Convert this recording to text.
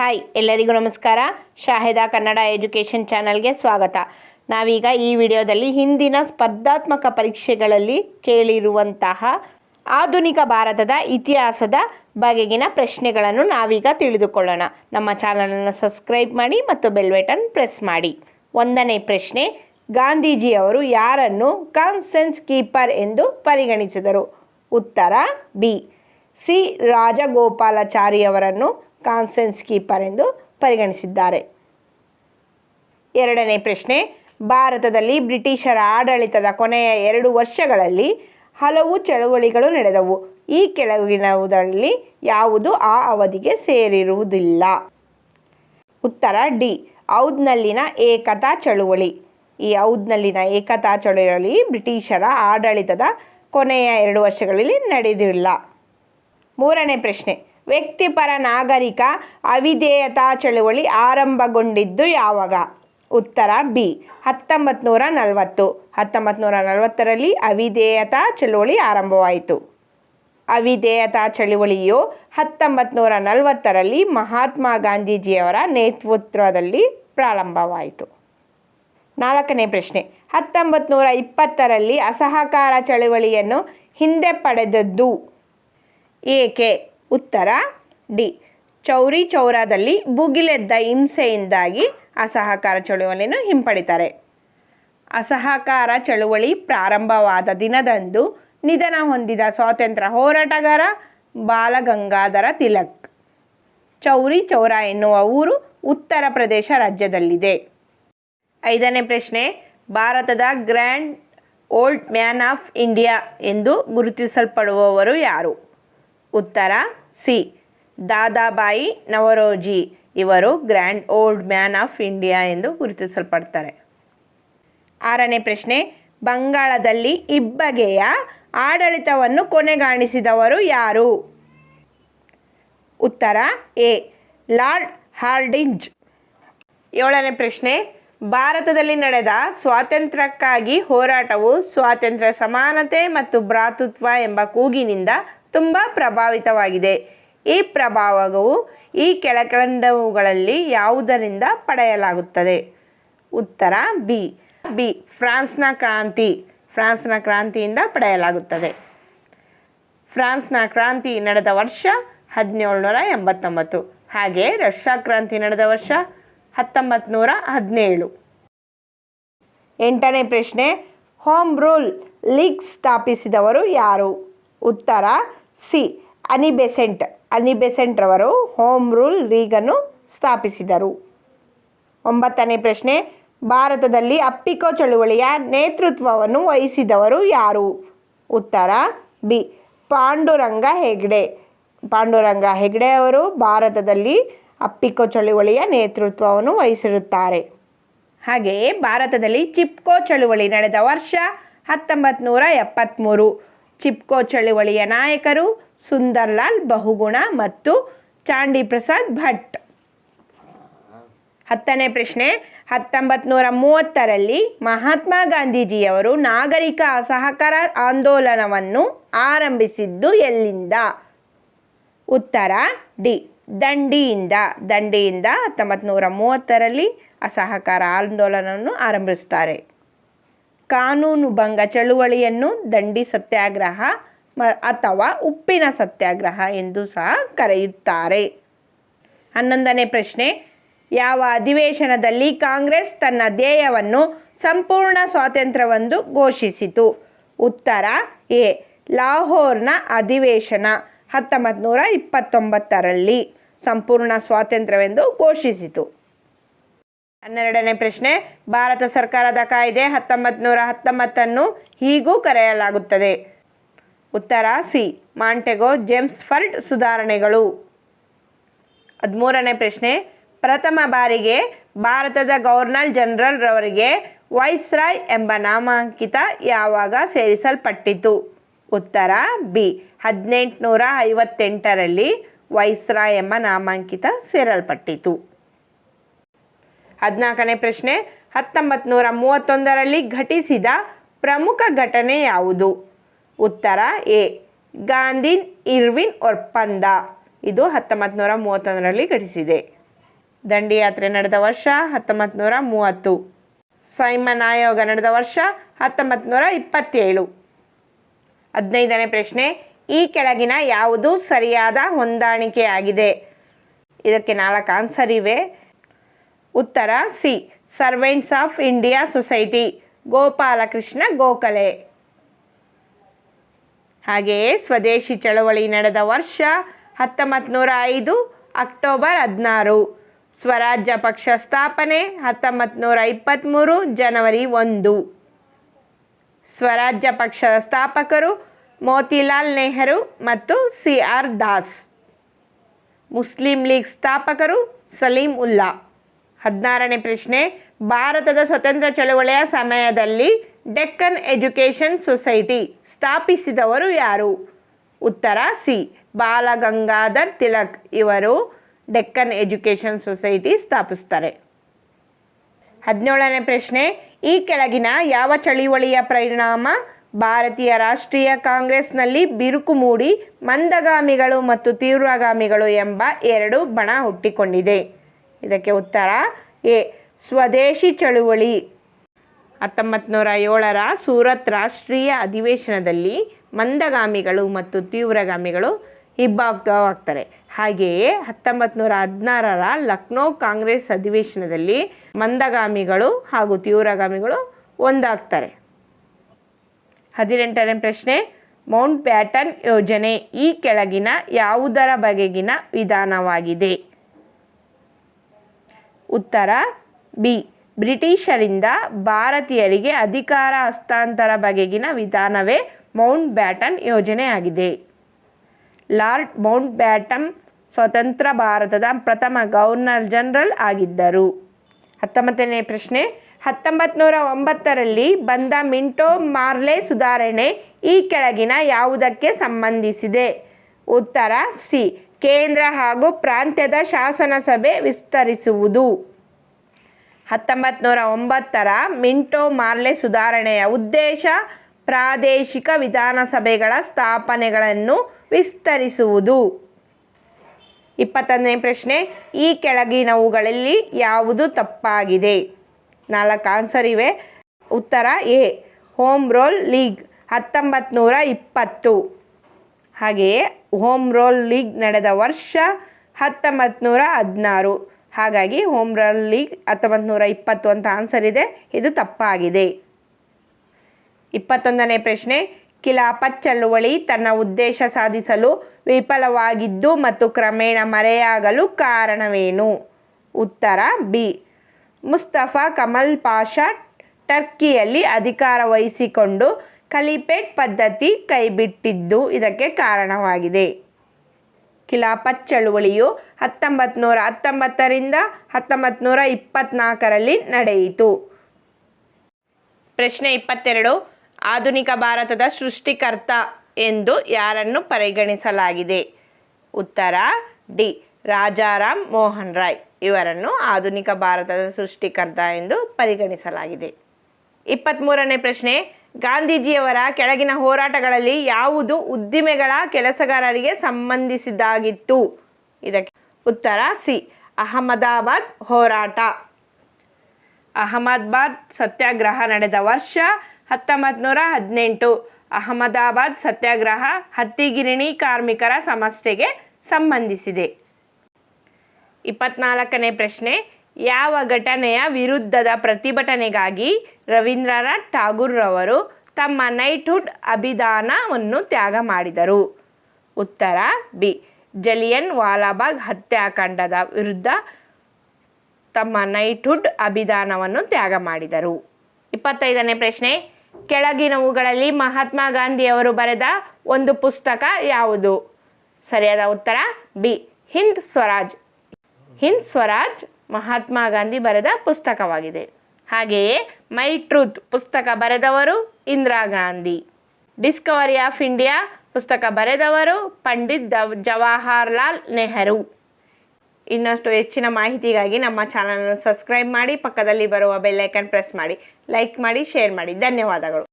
Hi, ಎಲ್ಲರಿಗೂ ನಮಸ್ಕಾರ. Shahida Kannada education ಚಾನಲ್ಗೆ ಸ್ವಾಗತ. ನಾವೀಗ ಈ ವಿಡಿಯೋದಲ್ಲಿ ಹಿಂದಿನ ಸ್ಪರ್ಧಾತ್ಮಕ ಪರೀಕ್ಷೆಗಳಲ್ಲಿ ಕೇಳಿರುವಂತಹ ಆಧುನಿಕ ಭಾರತದ ಇತಿಹಾಸದ ಬಗೆಗಿನ ಪ್ರಶ್ನೆಗಳನ್ನು ನಾವೀಗ ತಿಳಿದುಕೊಳ್ಳೋಣ. ನಮ್ಮ ಚಾನಲನ್ನು ಸಬ್ಸ್ಕ್ರೈಬ್ ಮಾಡಿ ಮತ್ತು ಬೆಲ್ ಬಟನ್ ಪ್ರೆಸ್ ಮಾಡಿ. ಒಂದನೇ ಪ್ರಶ್ನೆ ಗಾಂಧೀಜಿಯವರು ಯಾರನ್ನು ಕಾನ್ಸೆನ್ಸ್ ಕೀಪರ್ ಎಂದು ಪರಿಗಣಿಸಿದರು? ಉತ್ತರ, ಬಿ. ಸಿ. ರಾಜಗೋಪಾಲಾಚಾರಿಯವರನ್ನು ಕಾನ್ಸೆನ್ಸ್ ಕೀಪರ್ ಎಂದು ಪರಿಗಣಿಸಿದ್ದಾರೆ. ಎರಡನೇ ಪ್ರಶ್ನೆ, ಭಾರತದಲ್ಲಿ ಬ್ರಿಟಿಷರ ಆಡಳಿತದ ಕೊನೆಯ ಎರಡು ವರ್ಷಗಳಲ್ಲಿ ಹಲವು ಚಳುವಳಿಗಳು ನಡೆದವು. ಈ ಕೆಳಗಿನವುದರಲ್ಲಿ ಯಾವುದು ಆ ಅವಧಿಗೆ ಸೇರಿರುವುದಿಲ್ಲ? ಉತ್ತರ, ಡಿ, ಔದ್ನಲ್ಲಿನ ಏಕತಾ ಚಳುವಳಿ. ಈ ಔದ್ನಲ್ಲಿನ ಏಕತಾ ಚಳುವಳಿ ಬ್ರಿಟಿಷರ ಆಡಳಿತದ ಕೊನೆಯ ಎರಡು ವರ್ಷಗಳಲ್ಲಿ ನಡೆದಿಲ್ಲ. ಮೂರನೇ ಪ್ರಶ್ನೆ ವ್ಯಕ್ತಿಪರ ನಾಗರಿಕ ಅವಿಧೇಯತಾ ಚಳುವಳಿ ಆರಂಭಗೊಂಡಿದ್ದು ಯಾವಾಗ? ಉತ್ತರ ಬಿ ಹತ್ತೊಂಬತ್ತು ನೂರ ನಲವತ್ತು. ಹತ್ತೊಂಬತ್ತು ನೂರ ನಲವತ್ತರಲ್ಲಿ ಅವಿಧೇಯತಾ ಚಳುವಳಿ ಆರಂಭವಾಯಿತು. ಅವಿಧೇಯತಾ ಚಳುವಳಿಯು ಹತ್ತೊಂಬತ್ತು ನೂರ ನಲವತ್ತರಲ್ಲಿ ಮಹಾತ್ಮ ಗಾಂಧೀಜಿಯವರ ನೇತೃತ್ವದಲ್ಲಿ ಪ್ರಾರಂಭವಾಯಿತು. ನಾಲ್ಕನೇ ಪ್ರಶ್ನೆ ಹತ್ತೊಂಬತ್ತು ನೂರ ಇಪ್ಪತ್ತರಲ್ಲಿ ಅಸಹಕಾರ ಚಳುವಳಿಯನ್ನು ಹಿಂದೆ ಪಡೆದದ್ದು ಏಕೆ? ಉತ್ತರ ಡಿ. ಚೌರಿ ಚೌರಾದಲ್ಲಿ ಭುಗಿಲೆದ್ದ ಹಿಂಸೆಯಿಂದಾಗಿ ಅಸಹಕಾರ ಚಳುವಳಿಯನ್ನು ಹಿಂಪಡಿತಾರೆ. ಅಸಹಕಾರ ಚಳುವಳಿ ಪ್ರಾರಂಭವಾದ ದಿನದಂದು ನಿಧನ ಹೊಂದಿದ ಸ್ವಾತಂತ್ರ್ಯ ಹೋರಾಟಗಾರ ಬಾಲಗಂಗಾಧರ ತಿಲಕ್. ಚೌರಿ ಚೌರ ಎನ್ನುವ ಊರು ಉತ್ತರ ಪ್ರದೇಶ ರಾಜ್ಯದಲ್ಲಿದೆ. ಐದನೇ ಪ್ರಶ್ನೆ, ಭಾರತದ grand old man of India ಎಂದು ಗುರುತಿಸಲ್ಪಡುವವರು ಯಾರು? ಉತ್ತರ ಸಿ. ದಾದಾಬಾಯಿ ನವರೋಜಿ ಇವರು grand old man of India ಎಂದು ಗುರುತಿಸಲ್ಪಡ್ತಾರೆ. ಆರನೇ ಪ್ರಶ್ನೆ, ಬಂಗಾಳದಲ್ಲಿ ಇಬ್ಬಗೆಯ ಆಡಳಿತವನ್ನು ಕೊನೆಗಾಣಿಸಿದವರು ಯಾರು? ಉತ್ತರ ಎ. Lord Hardinge. ಏಳನೇ ಪ್ರಶ್ನೆ, ಭಾರತದಲ್ಲಿ ನಡೆದ ಸ್ವಾತಂತ್ರ್ಯಕ್ಕಾಗಿ ಹೋರಾಟವು ಸ್ವಾತಂತ್ರ್ಯ ಸಮಾನತೆ ಮತ್ತು ಭ್ರಾತೃತ್ವ ಎಂಬ ಕೂಗಿನಿಂದ ತುಂಬ ಪ್ರಭಾವಿತವಾಗಿದೆ. ಈ ಪ್ರಭಾವವು ಈ ಕೆಳಕಂಡವುಗಳಲ್ಲಿ ಯಾವುದರಿಂದ ಪಡೆಯಲಾಗುತ್ತದೆ? ಉತ್ತರ ಬಿ. ಬಿ. ಫ್ರಾನ್ಸ್ನ ಕ್ರಾಂತಿ. ಫ್ರಾನ್ಸ್ನ ಕ್ರಾಂತಿಯಿಂದ ಪಡೆಯಲಾಗುತ್ತದೆ. ಫ್ರಾನ್ಸ್ನ ಕ್ರಾಂತಿ ನಡೆದ ವರ್ಷ ಹದಿನೇಳುನೂರ ಎಂಬತ್ತೊಂಬತ್ತು. ಹಾಗೆ ರಷ್ಯಾ ಕ್ರಾಂತಿ ನಡೆದ ವರ್ಷ ಹತ್ತೊಂಬತ್ತು ನೂರ ಹದಿನೇಳು. ಎಂಟನೇ ಪ್ರಶ್ನೆ, ಹೋಮ್ ರೂಲ್ ಲೀಗ್ ಸ್ಥಾಪಿಸಿದವರು ಯಾರು? ಉತ್ತರ C, Annie Besant. Annie Besant ರವರು ಹೋಮ್ ರೂಲ್ ಲೀಗನ್ನು ಸ್ಥಾಪಿಸಿದರು. ಒಂಬತ್ತನೇ ಪ್ರಶ್ನೆ, ಭಾರತದಲ್ಲಿ ಅಪ್ಪಿಕೋ ಚಳುವಳಿಯ ನೇತೃತ್ವವನ್ನು ವಹಿಸಿದವರು ಯಾರು? ಉತ್ತರ, ಬಿ, ಪಾಂಡುರಂಗ ಹೆಗ್ಡೆ. ಪಾಂಡುರಂಗ ಹೆಗ್ಡೆ ಅವರು ಭಾರತದಲ್ಲಿ ಅಪ್ಪಿಕೋ ಚಳುವಳಿಯ ನೇತೃತ್ವವನ್ನು ವಹಿಸಿರುತ್ತಾರೆ. ಹಾಗೆಯೇ ಭಾರತದಲ್ಲಿ ಚಿಪ್ಕೋ ಚಳುವಳಿ ನಡೆದ ವರ್ಷ ಹತ್ತೊಂಬತ್ತು ನೂರ ಎಪ್ಪತ್ತ್ಮೂರು ಚಿಪ್ಕೋ ಚಳುವಳಿಯ ನಾಯಕರು ಸುಂದರ್ಲಾಲ್, ಬಹುಗುಣ ಮತ್ತು ಚಾಂಡಿ ಪ್ರಸಾದ್ ಭಟ್. ಹತ್ತನೇ ಪ್ರಶ್ನೆ ಹತ್ತೊಂಬತ್ತು ನೂರ ಮೂವತ್ತರಲ್ಲಿ ಮಹಾತ್ಮ ಗಾಂಧೀಜಿಯವರು ನಾಗರಿಕ ಅಸಹಕಾರ ಆಂದೋಲನವನ್ನು ಆರಂಭಿಸಿದ್ದು ಎಲ್ಲಿಂದ? ಉತ್ತರ, ಡಿ, ದಂಡಿಯಿಂದ. ದಂಡಿಯಿಂದ ಹತ್ತೊಂಬತ್ತು ನೂರ ಮೂವತ್ತರಲ್ಲಿ ಅಸಹಕಾರ ಆಂದೋಲನವನ್ನು ಆರಂಭಿಸುತ್ತಾರೆ. ಕಾನೂನು ಭಂಗ ಚಳುವಳಿಯನ್ನು ದಂಡಿ ಸತ್ಯಾಗ್ರಹ ಅಥವಾ ಉಪ್ಪಿನ ಸತ್ಯಾಗ್ರಹ ಎಂದು ಸಹ ಕರೆಯುತ್ತಾರೆ. ಹನ್ನೊಂದನೇ ಪ್ರಶ್ನೆ. ಯಾವ ಅಧಿವೇಶನದಲ್ಲಿ ಕಾಂಗ್ರೆಸ್ ತನ್ನ ಧ್ಯೇಯವನ್ನು ಸಂಪೂರ್ಣ ಸ್ವಾತಂತ್ರ್ಯವೆಂದು ಘೋಷಿಸಿತು? ಉತ್ತರ, ಎ. ಲಾಹೋರ್ನ ಅಧಿವೇಶನ ಹತ್ತೊಂಬತ್ತು ನೂರ ಇಪ್ಪತ್ತೊಂಬತ್ತರಲ್ಲಿ. ಸಂಪೂರ್ಣ ಸ್ವಾತಂತ್ರ್ಯವೆಂದು ಘೋಷಿಸಿತು. ಹನ್ನೆರಡನೇ ಪ್ರಶ್ನೆ, ಭಾರತ ಸರ್ಕಾರದ ಕಾಯ್ದೆ ಹತ್ತೊಂಬತ್ತು ನೂರ ಹತ್ತೊಂಬತ್ತನ್ನು ಹೀಗೂ ಕರೆಯಲಾಗುತ್ತದೆ. ಉತ್ತರ, ಸಿ, ಮಾಂಟೆಗೋ ಜೇಮ್ಸ್ಫರ್ಡ್ ಸುಧಾರಣೆಗಳು. ಹದಿಮೂರನೇ ಪ್ರಶ್ನೆ, ಪ್ರಥಮ ಬಾರಿಗೆ ಭಾರತದ ಗವರ್ನರ್ ಜನರಲ್ ರವರಿಗೆ ವೈಸ್ರಾಯ್ ಎಂಬ ನಾಮಾಂಕಿತ ಯಾವಾಗ ಸೇರಿಸಲ್ಪಟ್ಟಿತು? ಉತ್ತರ, ಬಿ, ಹದಿನೆಂಟುನೂರ ಐವತ್ತೆಂಟರಲ್ಲಿ ವೈಸ್ರಾಯ್ ಎಂಬ ನಾಮಾಂಕಿತ ಸೇರಲ್ಪಟ್ಟಿತು. ಹದಿನಾಲ್ಕನೇ ಪ್ರಶ್ನೆ ಹತ್ತೊಂಬತ್ತು ನೂರ ಮೂವತ್ತೊಂದರಲ್ಲಿ ಘಟಿಸಿದ ಪ್ರಮುಖ ಘಟನೆ ಯಾವುದು? ಉತ್ತರ, ಎ ಗಾಂಧಿನ್ ಇರ್ವಿನ್ ಒಪ್ಪಂದ. ಇದು ಹತ್ತೊಂಬತ್ತು ನೂರ ಮೂವತ್ತೊಂದರಲ್ಲಿ ಘಟಿಸಿದೆ. ದಂಡಿಯಾತ್ರೆ ನಡೆದ ವರ್ಷ ಹತ್ತೊಂಬತ್ತು ನೂರ ಮೂವತ್ತು. ಸೈಮನ್ ಆಯೋಗ ನಡೆದ ವರ್ಷ ಹತ್ತೊಂಬತ್ತು ನೂರ ಇಪ್ಪತ್ತೇಳು. ಹದಿನೈದನೇ ಪ್ರಶ್ನೆ, ಈ ಕೆಳಗಿನ ಯಾವುದು ಸರಿಯಾದ ಹೊಂದಾಣಿಕೆಯಾಗಿದೆ ಇದಕ್ಕೆ ನಾಲ್ಕು ಆನ್ಸರ್ ಇವೆ. ಉತ್ತರ C servants of India society Gopal Krishna Gokhale. ಹಾಗೆಯೇ ಸ್ವದೇಶಿ ಚಳವಳಿ ನಡೆದ ವರ್ಷ ಹತ್ತೊಂಬತ್ತು ನೂರ ಐದು ಅಕ್ಟೋಬರ್ ಹದಿನಾರು. ಸ್ವರಾಜ್ಯ ಪಕ್ಷ ಸ್ಥಾಪನೆ ಹತ್ತೊಂಬತ್ತು ನೂರ ಇಪ್ಪತ್ತ್ಮೂರು ಜನವರಿ ಒಂದು. ಸ್ವರಾಜ್ಯ ಪಕ್ಷದ ಸ್ಥಾಪಕರು ಮೋತಿಲಾಲ್ ನೆಹರು ಮತ್ತು C R Das. Muslim League ಸ್ಥಾಪಕರು ಸಲೀಂ ಉಲ್ಲಾ. ಹದಿನಾರನೇ ಪ್ರಶ್ನೆ, ಭಾರತದ ಸ್ವತಂತ್ರ ಚಳವಳಿಯ ಸಮಯದಲ್ಲಿ ಡೆಕ್ಕನ್ ಎಜುಕೇಷನ್ ಸೊಸೈಟಿ ಸ್ಥಾಪಿಸಿದವರು ಯಾರು? ಉತ್ತರ ಸಿ, ಬಾಲಗಂಗಾಧರ್ ತಿಲಕ್ ಇವರು ಡೆಕ್ಕನ್ ಎಜುಕೇಷನ್ ಸೊಸೈಟಿ ಸ್ಥಾಪಿಸ್ತಾರೆ. ಹದಿನೇಳನೇ ಪ್ರಶ್ನೆ, ಈ ಕೆಳಗಿನ ಯಾವ ಚಳುವಳಿಯ ಪರಿಣಾಮ? ಭಾರತೀಯ ರಾಷ್ಟ್ರೀಯ ಕಾಂಗ್ರೆಸ್ನಲ್ಲಿ ಬಿರುಕು ಮೂಡಿ, ಮಂದಗಾಮಿಗಳು ಮತ್ತು ತೀವ್ರಗಾಮಿಗಳು ಎಂಬ ಎರಡು ಬಣ ಹುಟ್ಟಿಕೊಂಡಿದೆ. ಇದಕ್ಕೆ ಉತ್ತರ ಎ, ಸ್ವದೇಶಿ ಚಳುವಳಿ. ಹತ್ತೊಂಬತ್ತು ನೂರ ಏಳರ ಸೂರತ್ ರಾಷ್ಟ್ರೀಯ ಅಧಿವೇಶನದಲ್ಲಿ ಮಂದಗಾಮಿಗಳು ಮತ್ತು ತೀವ್ರಗಾಮಿಗಳು ಇಬ್ಬಾಗ್ತವಾಗ್ತಾರೆ ಹಾಗೆಯೇ ಹತ್ತೊಂಬತ್ತು ನೂರ ಹದಿನಾರರ ಲಕ್ನೋ ಕಾಂಗ್ರೆಸ್ ಅಧಿವೇಶನದಲ್ಲಿ ಮಂದಗಾಮಿಗಳು ಹಾಗೂ ತೀವ್ರಗಾಮಿಗಳು ಒಂದಾಗ್ತಾರೆ. ಹದಿನೆಂಟನೇ ಪ್ರಶ್ನೆ, ಮೌಂಟ್ ಬ್ಯಾಟನ್ ಯೋಜನೆ ಈ ಕೆಳಗಿನ ಯಾವುದರ ಬಗೆಗಿನ ವಿಧಾನವಾಗಿದೆ? ಉತ್ತರ ಬಿ. ಬ್ರಿಟಿಷರಿಂದ ಭಾರತೀಯರಿಗೆ ಅಧಿಕಾರ ಹಸ್ತಾಂತರ ಬಗೆಗಿನ ವಿಧಾನವೇ ಮೌಂಟ್ ಬ್ಯಾಟನ್ ಯೋಜನೆಯಾಗಿದೆ. ಲಾರ್ಡ್ ಮೌಂಟ್ ಬ್ಯಾಟನ್ ಸ್ವತಂತ್ರ ಭಾರತದ ಪ್ರಥಮ ಗವರ್ನರ್ ಜನರಲ್ ಆಗಿದ್ದರು. ಹತ್ತೊಂಬತ್ತನೇ ಪ್ರಶ್ನೆ ಹತ್ತೊಂಬತ್ತು ನೂರ ಒಂಬತ್ತರಲ್ಲಿ ಬಂದ ಮಿಂಟೋ ಮಾರ್ಲೆ ಸುಧಾರಣೆ ಈ ಕೆಳಗಿನ ಯಾವುದಕ್ಕೆ ಸಂಬಂಧಿಸಿದೆ? ಉತ್ತರ ಸಿ. ಕೇಂದ್ರ ಹಾಗೂ ಪ್ರಾಂತ್ಯದ ಶಾಸನ ಸಭೆ ವಿಸ್ತರಿಸುವುದು. ಹತ್ತೊಂಬತ್ತು ನೂರ ಒಂಬತ್ತರ ಮಿಂಟೋ ಮಾರ್ಲೆ ಸುಧಾರಣೆಯ ಉದ್ದೇಶ ಪ್ರಾದೇಶಿಕ ವಿಧಾನಸಭೆಗಳ ಸ್ಥಾಪನೆಗಳನ್ನು ವಿಸ್ತರಿಸುವುದು. ಇಪ್ಪತ್ತೊಂದನೇ ಪ್ರಶ್ನೆ, ಈ ಕೆಳಗಿನವುಗಳಲ್ಲಿ ಯಾವುದು ತಪ್ಪಾಗಿದೆ? ನಾಲ್ಕು ಆನ್ಸರ್ ಇವೆ. ಉತ್ತರ ಎ, ಹೋಮ್ ರೋಲ್ ಲೀಗ್ ಹತ್ತೊಂಬತ್ತು ಇಪ್ಪತ್ತು. ಹಾಗೆಯೇ ಹೋಮ್ ರೋಲ್ ಲೀಗ್ ನಡೆದ ವರ್ಷ ಹತ್ತೊಂಬತ್ತು ನೂರ ಹದಿನಾರು ಹಾಗಾಗಿ ಹೋಮ್ ರೋಲ್ ಲೀಗ್ ಹತ್ತೊಂಬತ್ತು ನೂರ ಇಪ್ಪತ್ತು ಅಂತ ಆನ್ಸರ್ ಇದೆ. ಇದು ತಪ್ಪಾಗಿದೆ. ಇಪ್ಪತ್ತೊಂದನೇ ಪ್ರಶ್ನೆ, ಕಿಲಾ ಚಳುವಳಿ ತನ್ನ ಉದ್ದೇಶ ಸಾಧಿಸಲು ವಿಫಲವಾಗಿದ್ದು ಮತ್ತು ಕ್ರಮೇಣ ಮರೆಯಾಗಲು ಕಾರಣವೇನು? ಉತ್ತರ, ಬಿ. ಮುಸ್ತಫಾ ಕಮಲ್ ಪಾಷಾ, ಟರ್ಕಿಯಲ್ಲಿ ಅಧಿಕಾರ ವಹಿಸಿಕೊಂಡು ಖಲೀಫೇಟ್ ಪದ್ಧತಿ ಕೈಬಿಟ್ಟಿದ್ದು ಇದಕ್ಕೆ ಕಾರಣವಾಗಿದೆ. ಖಿಲಾಫತ್ ಚಳುವಳಿಯು ಹತ್ತೊಂಬತ್ತು ನೂರ ಹತ್ತೊಂಬತ್ತರಿಂದ ಹತ್ತೊಂಬತ್ತು ನೂರ ನಡೆಯಿತು. ಪ್ರಶ್ನೆ ಇಪ್ಪತ್ತೆರಡು, ಆಧುನಿಕ ಭಾರತದ ಸೃಷ್ಟಿಕರ್ತ ಎಂದು ಯಾರನ್ನು ಪರಿಗಣಿಸಲಾಗಿದೆ? ಉತ್ತರ, ಡಿ, ರಾಜಾರಾಮ್ ಮೋಹನ್ ರಾಯ್. ಇವರನ್ನು ಆಧುನಿಕ ಭಾರತದ ಸೃಷ್ಟಿಕರ್ತ ಎಂದು ಪರಿಗಣಿಸಲಾಗಿದೆ. ಇಪ್ಪತ್ತ್ಮೂರನೇ ಪ್ರಶ್ನೆ ಗಾಂಧೀಜಿಯವರ ಕೆಳಗಿನ ಹೋರಾಟಗಳಲ್ಲಿ ಯಾವುದು ಉದ್ದಿಮೆಗಳ ಕೆಲಸಗಾರರಿಗೆ ಸಂಬಂಧಿಸಿದ್ದಾಗಿತ್ತು? ಇದಕ್ಕೆ ಉತ್ತರ ಸಿ, ಅಹಮದಾಬಾದ್ ಹೋರಾಟ. ಅಹಮದಾಬಾದ್ ಸತ್ಯಾಗ್ರಹ ನಡೆದ ವರ್ಷ ಹತ್ತೊಂಬತ್ತು ನೂರ ಹದಿನೆಂಟು. ಅಹಮದಾಬಾದ್ ಸತ್ಯಾಗ್ರಹ ಹತ್ತಿಗಿರಣಿ ಕಾರ್ಮಿಕರ ಸಮಸ್ಯೆಗೆ ಸಂಬಂಧಿಸಿದೆ. ಇಪ್ಪತ್ನಾಲ್ಕನೇ ಪ್ರಶ್ನೆ ಯಾವ ಘಟನೆಯ ವಿರುದ್ಧದ ಪ್ರತಿಭಟನೆಗಾಗಿ ರವೀಂದ್ರನಾಥ್ ಠಾಗೂರ್ರವರು ತಮ್ಮ ನೈಟ್ಹುಡ್ ಅಭಿದಾನವನ್ನು ತ್ಯಾಗ ಮಾಡಿದರು. ಉತ್ತರ, ಬಿ. ಜಲಿಯನ್ ವಾಲಾಬಾಗ್ ಹತ್ಯಾಕಾಂಡದ ವಿರುದ್ಧ ತಮ್ಮ ನೈಟ್ಹುಡ್ ಅಭಿದಾನವನ್ನು ತ್ಯಾಗ ಮಾಡಿದರು. ಇಪ್ಪತ್ತೈದನೇ ಪ್ರಶ್ನೆ ಕೆಳಗಿನವುಗಳಲ್ಲಿ ಮಹಾತ್ಮ ಗಾಂಧಿಯವರು ಬರೆದ ಒಂದು ಪುಸ್ತಕ ಯಾವುದು? ಸರಿಯಾದ ಉತ್ತರ, ಬಿ. ಹಿಂದ್ ಸ್ವರಾಜ್. ಹಿಂದ್ ಸ್ವರಾಜ್ ಮಹಾತ್ಮ ಗಾಂಧಿ ಬರೆದ ಪುಸ್ತಕವಾಗಿದೆ. ಹಾಗೆಯೇ ಮೈ ಟ್ರೂತ್ ಪುಸ್ತಕ ಬರೆದವರು Indira Gandhi. Discovery of India ಪುಸ್ತಕ ಬರೆದವರು ಪಂಡಿತ್ ಜವಾಹರ್ಲಾಲ್ ನೆಹರು. ಇನ್ನಷ್ಟು ಹೆಚ್ಚಿನ ಮಾಹಿತಿಗಾಗಿ ನಮ್ಮ ಚಾನಲನ್ನು ಸಬ್ಸ್ಕ್ರೈಬ್ ಮಾಡಿ, ಪಕ್ಕದಲ್ಲಿ ಬರುವ ಬೆಲ್ಲೈಕನ್ ಪ್ರೆಸ್ ಮಾಡಿ, ಲೈಕ್ ಮಾಡಿ, ಶೇರ್ ಮಾಡಿ. ಧನ್ಯವಾದಗಳು.